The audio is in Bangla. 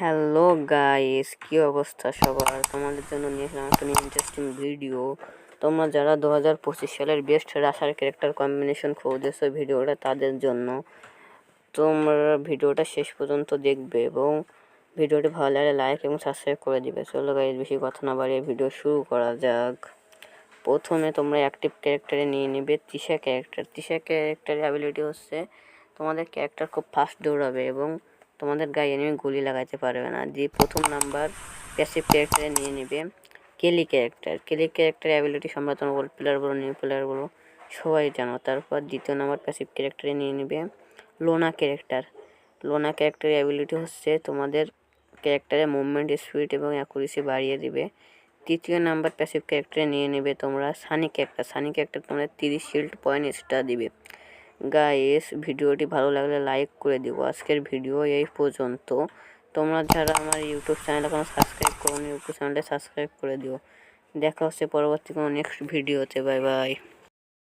হ্যালো গাইস কি অবস্থা সবার? তোমাদের জন্য নিয়ে একটা ইন্টারেস্টিং ভিডিও তোমরা যারা দু হাজার পঁচিশ সালের বেস্ট রাশার ক্যারেক্টার কম্বিনেশন খুঁজেছো ভিডিওটা তাদের জন্য তোমরা ভিডিওটা শেষ পর্যন্ত দেখবে এবং ভিডিওটি ভালো লাগলে লাইক এবং সাবস্ক্রাইব করে দিবে। চলো গাইস বেশি কথা না বাড়িয়ে ভিডিও শুরু করা যাক। প্রথমে তোমরা অ্যাক্টিভ ক্যারেক্টারে নিয়ে নেবে তিশা ক্যারেক্টার তিশা ক্যারেক্টারের অ্যাবিলিটি হচ্ছে তোমাদের ক্যারেক্টার খুব ফাস্ট দৌড়াবে এবং তোমাদের গায়ে এনিমি গুলি লাগাতে পারবে না। দিয়ে প্রথম নাম্বার প্যাসিভ ক্যারেক্টারে নিয়ে নেবে। Kelly character Kelly character ability player বলো নিউ প্লেয়ার বলো সবাই জানো। তারপর দ্বিতীয় নাম্বার প্যাসিভ ক্যারেক্টারে নিয়ে নেবে লোনা ক্যারেক্টার লোনা ক্যারেক্টারের অ্যাবিলিটি হচ্ছে তোমাদের ক্যারেক্টারের মুভমেন্ট স্পিড এবং অ্যাকুরেসি বাড়িয়ে দিবে। তৃতীয় নাম্বার প্যাসিভ ক্যারেক্টারে নিয়ে নেবে তোমরা সানি ক্যারেক্টার সানি ক্যারেক্টার তোমাদের তিরিশ শিল্ড পয়েন্ট এক্সট্রা দিবে। গাইস ভিডিওটি ভালো লাগলে লাইক করে দিব আজকের ভিডিও এই পর্যন্ত। তোমরা যারা আমার ইউটিউব চ্যানেল এখন সাবস্ক্রাইব করো ইউটিউব চ্যানেলটা সাবস্ক্রাইব করে দিও। দেখা হচ্ছে পরবর্তী কোনো নেক্সট ভিডিওতে বাই বাই